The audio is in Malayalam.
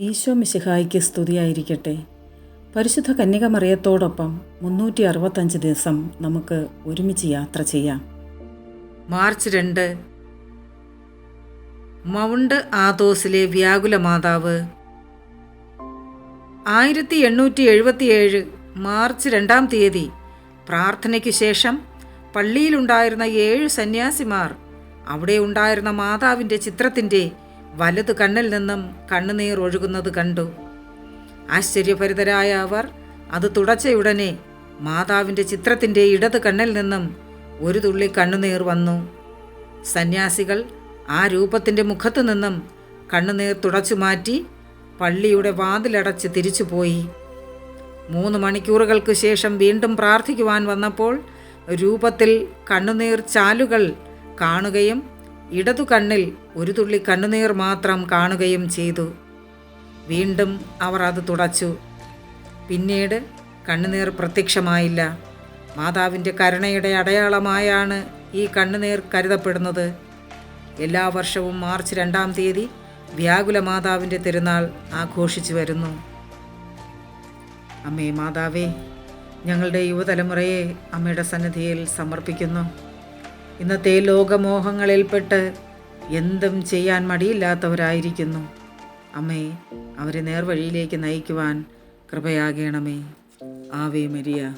ഈശോ മിശിഹായിക്ക് സ്തുതിയായിരിക്കട്ടെ. പരിശുദ്ധ കന്യക മറിയത്തോടൊപ്പം മുന്നൂറ്റി അറുപത്തഞ്ച് ദിവസം നമുക്ക് ഒരുമിച്ച് യാത്ര ചെയ്യാം. മാർച്ച് രണ്ട്. മൗണ്ട് ആദോസിലെ വ്യാകുല മാതാവ്. ആയിരത്തി എണ്ണൂറ്റി എഴുപത്തിയേഴ് മാർച്ച് രണ്ടാം തീയതി പ്രാർത്ഥനയ്ക്ക് ശേഷം പള്ളിയിലുണ്ടായിരുന്ന ഏഴ് സന്യാസിമാർ അവിടെ ഉണ്ടായിരുന്ന മാതാവിന്റെ ചിത്രത്തിന്റെ വലത് കണ്ണിൽ നിന്നും കണ്ണുനീർ ഒഴുകുന്നത് കണ്ടു. ആശ്ചര്യഭരിതരായ അവർ അത് തുടച്ചയുടനെ മാതാവിന്റെ ചിത്രത്തിന്റെ ഇടത് കണ്ണിൽ നിന്നും ഒരു തുള്ളി കണ്ണുനീർ വന്നു. സന്യാസികൾ ആ രൂപത്തിന്റെ മുഖത്തു നിന്നും കണ്ണുനീർ തുടച്ചു മാറ്റി പള്ളിയുടെ വാതിലടച്ച് തിരിച്ചുപോയി. മൂന്ന് മണിക്കൂറുകൾക്ക് ശേഷം വീണ്ടും പ്രാർത്ഥിക്കുവാൻ വന്നപ്പോൾ രൂപത്തിൽ കണ്ണുനീർ ചാലുകൾ കാണുകയും ഇടതു കണ്ണിൽ ഒരു തുള്ളി കണ്ണുനീർ മാത്രം കാണുകയും ചെയ്തു. വീണ്ടും അവർ അത് തുടച്ചു. പിന്നീട് കണ്ണുനീർ പ്രത്യക്ഷമായില്ല. മാതാവിന്റെ കരുണയുടെ അടയാളമായാണ് ഈ കണ്ണുനീർ കരുതപ്പെടുന്നത്. എല്ലാ വർഷവും മാർച്ച് രണ്ടാം തീയതി വ്യാകുല മാതാവിന്റെ തിരുനാൾ ആഘോഷിച്ചു വരുന്നു. അമ്മേ മാതാവേ ഞങ്ങളുടെ യുവതലമുറയെ അമ്മയുടെ സന്നിധിയിൽ സമർപ്പിക്കുന്നു. ഇന്നത്തെ ലോകമോഹങ്ങളിൽപ്പെട്ട് എന്തും ചെയ്യാൻ മടിയില്ലാത്തവരായിരിക്കുന്നു. അമ്മേ അവരെ നേർവഴിയിലേക്ക് നയിക്കുവാൻ കൃപയാകണമേ. Ave Maria.